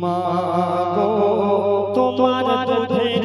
মা গো তোমার দুধের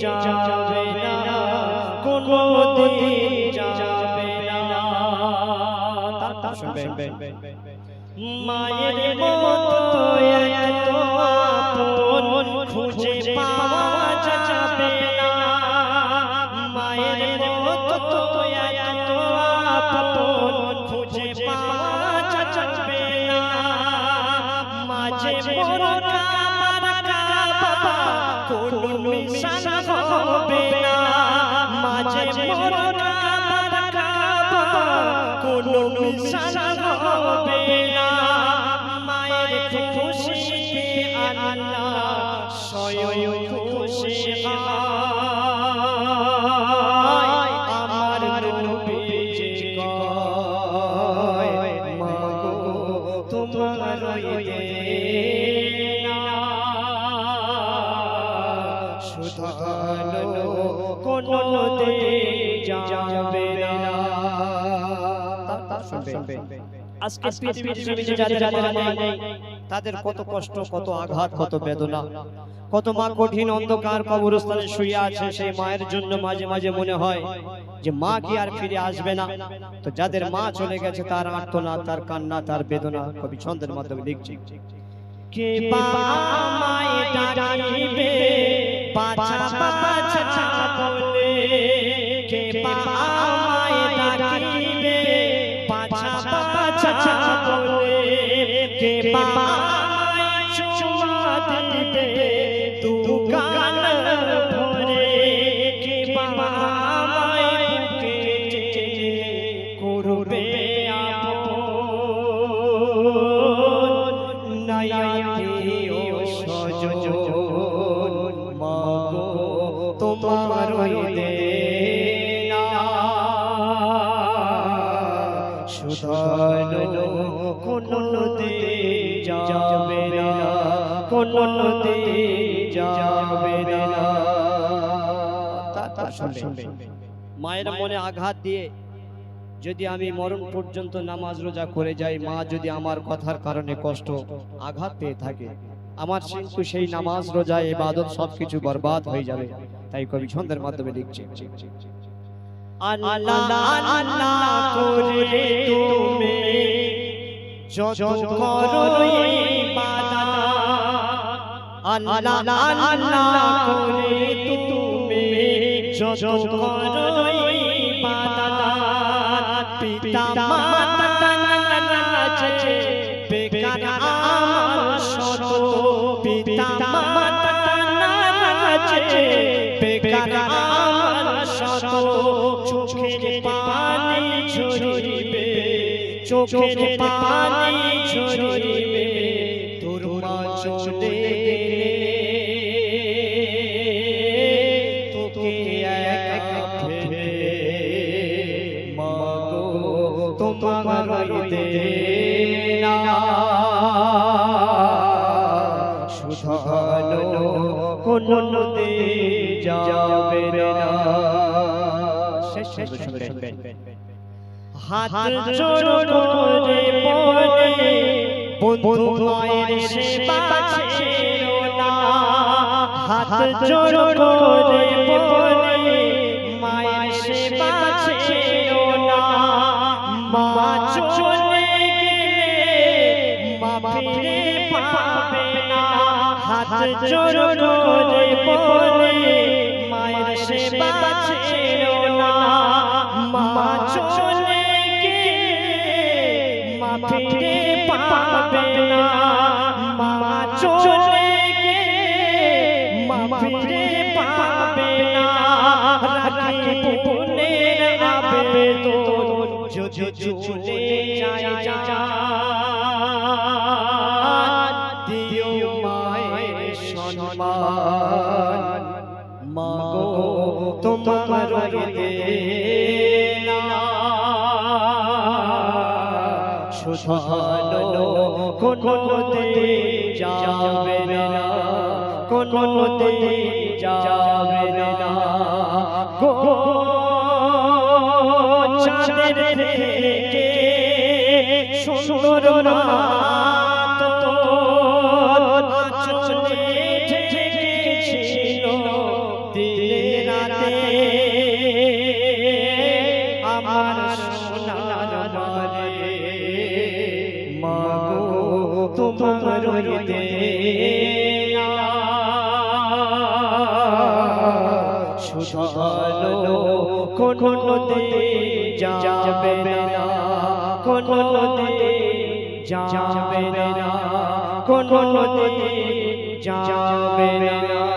যাবে না কোনো দিন যাবে না। মায়ের মতো এত আপন খুঁজে পাওয়া মিশন হবে না মায়ের খুশিতে আল্লাহ স্বয়ং খুশি হয় আমার নবীজি কয় মা গো তোমার দেনা কোনো দিন যাবে না আজকে পৃথিবীর জমিনে যাদের মা নেই তাদের কত কষ্ট কত আঘাত কত বেদনা। কত মা কঠিন অন্ধকার কবরস্থানে শুয়ে আছে সেই মায়ের জন্য মাঝে মাঝে মনে হয় যে মা কি আর ফিরে আসবে না। তো যাদের মা চলে গেছে তার আর্তনাদ তার কান্না তার বেদনা কবি ছন্দের মাধ্যমে লিখছি কে বা আমায় ডাকিবে? পাছা পাছা বলে কে বা পাছা বলে কে বা চুমা দিবে তু ভরে কে বা আমায় করবে আপন নাই আত্মীয় স্বজন মাগো, তোমার দেনা কোনো যাবে না। মায়ের মনে আঘাত দিয়ে যদি আমি মরণ পর্যন্ত নামাজ রোজা করে যাই মা যদি আমার কথার কারণে কষ্ট আঘাত পেয়ে থাকে আমার কিন্তু সেই নামাজ রোজা এ এবাদত সবকিছু বরবাদ হয়ে যাবে। তাই কবি ছন্দের মাধ্যমে লিখছে। আল্লাহ আল্লাহ করে তুমি যত করো ইবাদত আল্লাহ আল্লাহ করে তুমি যত করো ইবাদত পিতা মাতা নাচে বেকার আমার শত পিতা মাতা চোখের পানি ঝরিবে তোমার দেনা শুধানো কোনো যাবে না। হাত জোড় করে বলে বন্ধু মায়ের সেবা ছেড়ো না। হাত জোড় করে বলে ফিরে পাবে না। হাত করে বলে মায়ের সেবা ছেড়ো না। মা চলে গেলে মা ফিরে পাবে না। মা চলে গেলে মা ফিরে পাবে না। রাখি পুনের আবেদন। যদি চলে যায় তোমার হৃদে শুধানো কোনো দিন যাবে না? কোনো দিন যাবে না? গো চাঁদের থেকে সুন্দর না তোমার হৃদে শুধালো কোনো দিন যাবে না, কোন দিন যাবে না, কোনো দিন যাবে না।